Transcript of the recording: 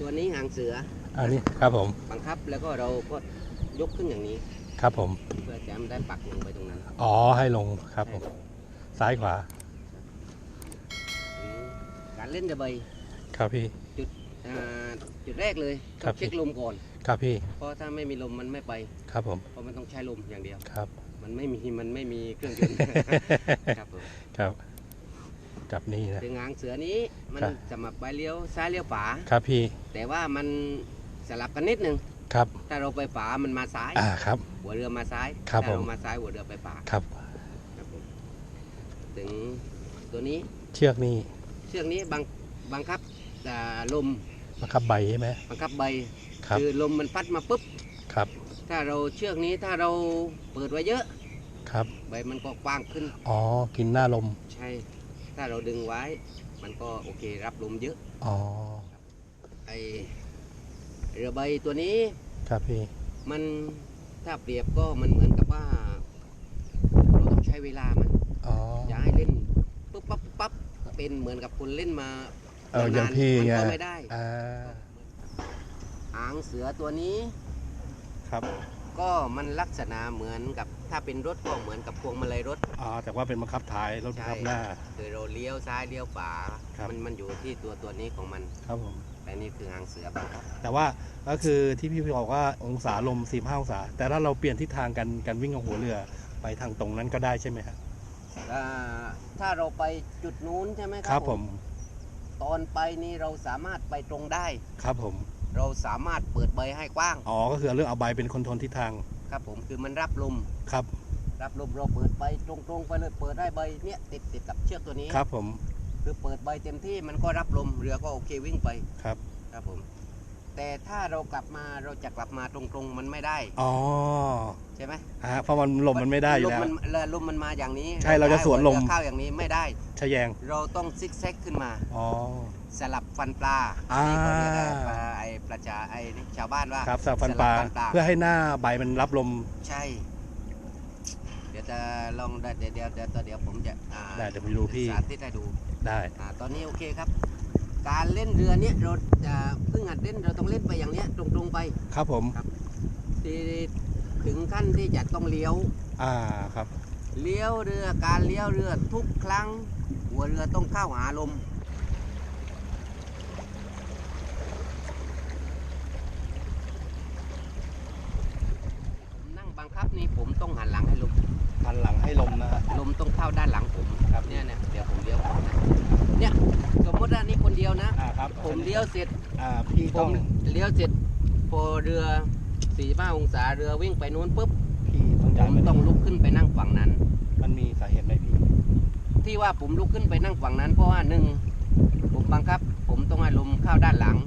ตัวนี้หางเสืออันนี้ครับผมบังคับแล้วก็เราก็ยกขึ้นอย่างนี้ครับผมเพื่อจะไม่ได้ปักลงไปตรงนั้นอ๋อให้ลงครับผมซ้ายขวาอืมการเล่นจะใบครับพี่อ่าจุดแรกเลยคต้รัอบงเช็คลมก่อนครับพี่เพราะถ้าไม่มีลมมันไม่ไปครับผมเพราะมันต้องใช้ลมอย่างเดียวครับ มันไม่มีมันไม่มีเครื่องยนต์ครับผมครับ จับนี่นะ ถึงหางเสือนี้มันครับ จะมาไปเลี้ยวซ้ายเลี้ยวขวาครับพี่แต่ว่ามันสลับกันนิดนึงครับ ถ้าเราไปขวามันมาซ้าย อ่าครับ หัวเรือมาซ้ายครับถ้าผม เรามาซ้ายหัวเรือไปขวาครับ ครับผมถึงตัวนี้เชือกนี่เชือกนี้บังบังคับอ่าลมบังคับใบใช่ไหมบังคับใบครับคือลมมันพัดมาปุ๊บ ครับถ้าเราเชือกนี้ถ้าเราเปิดไว้เยอะ ครับ ใบมันก็กว้างขึ้น อ๋อกินหน้าลมใช่ ถ้าเราดึงไว้ มันก็โอเครับลมเยอะอ๋อไอเรือใบตัวนี้ครับพี่มันถ้าเปรียบก็มันเหมือนกับว่า เราต้องใช้เวลามันอ๋ออย่าให้เล่นปุ๊บปั๊บปุ๊บปั๊บเป็นเหมือนกับคนเล่นมาเอออย่างพี่มันไงก็ไม่ได้อ่าหางเสือตัวนี้ครับ ก็มันลักษณะเหมือนกับถ้าเป็นรถก็เหมือนกับพวงมาลัยรถอ๋อแต่ว่าเป็นบังคับท้ายรถบังคับหน้า คือเราเลี้ยวซ้ายเลี้ยวขวาครับ มันมันอยู่ที่ตัวตัวนี้ของมัน ครับผม แต่นี่คือหางเสือบังคับแต่ว่าก็คือที่พี่บอกว่าองศาลม 45 องศา แต่ถ้าเราเปลี่ยนทิศทางกันกันวิ่งของหัวเรือไปทางตรงนั้นก็ได้ใช่ไหมครับอ่าถ้าเราไปจุดนู้นใช่ไหมคครัรับบผมตอนไปนี่เราสามารถไปตรงได้ ครับผม เราสามารถเปิดใบให้กว้างอ๋อก็คือเอาเรื่องเอาใบเป็นคอนโทรลทิศทางครับผมคือมันรับลมครับ รับลมเราเปิดไปตรงๆไปเลยเปิดได้ใบเนี่ยติดติดกับเชือกตัวนี้ครับผม คือเปิดใบเต็มที่มันก็รับลมเรือก็โอเควิ่งไปครับครับผม แต่ถ้าเรากลับมาเราจะกลับมาตรงๆมันไม่ได้อ๋อใช่ไหมฮะเพราะมันลมมันไม่ได้อยู่แล้ว ลมมันเรือลมมันมาอย่างนี้ใช่เราจะสวนลมเรือเข้าอย่างนี้ไม่ได้ชะแยง เราต้องซิกแซกขึ้นมาอ๋อ สลับฟันปลาอ่า ที่เขาเรียกว่าปลาไอ้ประชาไอ้นี่ชาวบ้านว่าครับสับฟันปลาสลับฟันปลาเพื่อให้หน้าใบมันรับลม ใช่ เดี๋ยวจะลองได้เดี๋ยวเดี๋ยวเดี๋ยวเดี๋ยวผมจะอ่าได้เดี๋ยวไปดูพี่ สาธิตให้ดูได้ อ่าตอนนี้โอเคครับ การเล่นเรือเนี้ยเราจะเพิ่งหัดเล่นเราต้องเล่นไปอย่างเนี้ยตรงๆไปครับผมที่ถึงขั้นที่จะต้องเลี้ยวอ่าครับเลี้ยวเรือการเลี้ยวเรือทุกครั้ง หัวเรือต้องเข้าหาลมผมนั่งบังคับนี่ผมต้องหันหลังให้ลมหันหลังให้ลมนะฮะลมต้องเข้าด้านหลังผมครับเนี่ยนะเดี๋ยวผมเลี้ยวก่อนนะเนี่ย สมมติว่านี่คนเดียวนะ อ่าครับผมเลี้ยวเสร็จอ่าพี่ผต้อมงเลี้ยวเสร็จพอเรือสี่ห้าองศาเรือวิ่งไปนู้นปุ๊บพี่ต้องผจ่ายมไปต้องลุกขึ้นไปนั่งฝั่งนั้น มันมีสาเหตุไหมพี่ที่ว่าผมลุกขึ้นไปนั่งฝั่งนั้นเพราะว่าหนึ่งผมบังคับ ผมต้องให้ลมเข้าด้านหลังอ๋ออีกอย่างหนึ่งน้ำหนักของผมจะได้ไปอยู่ฝั่ง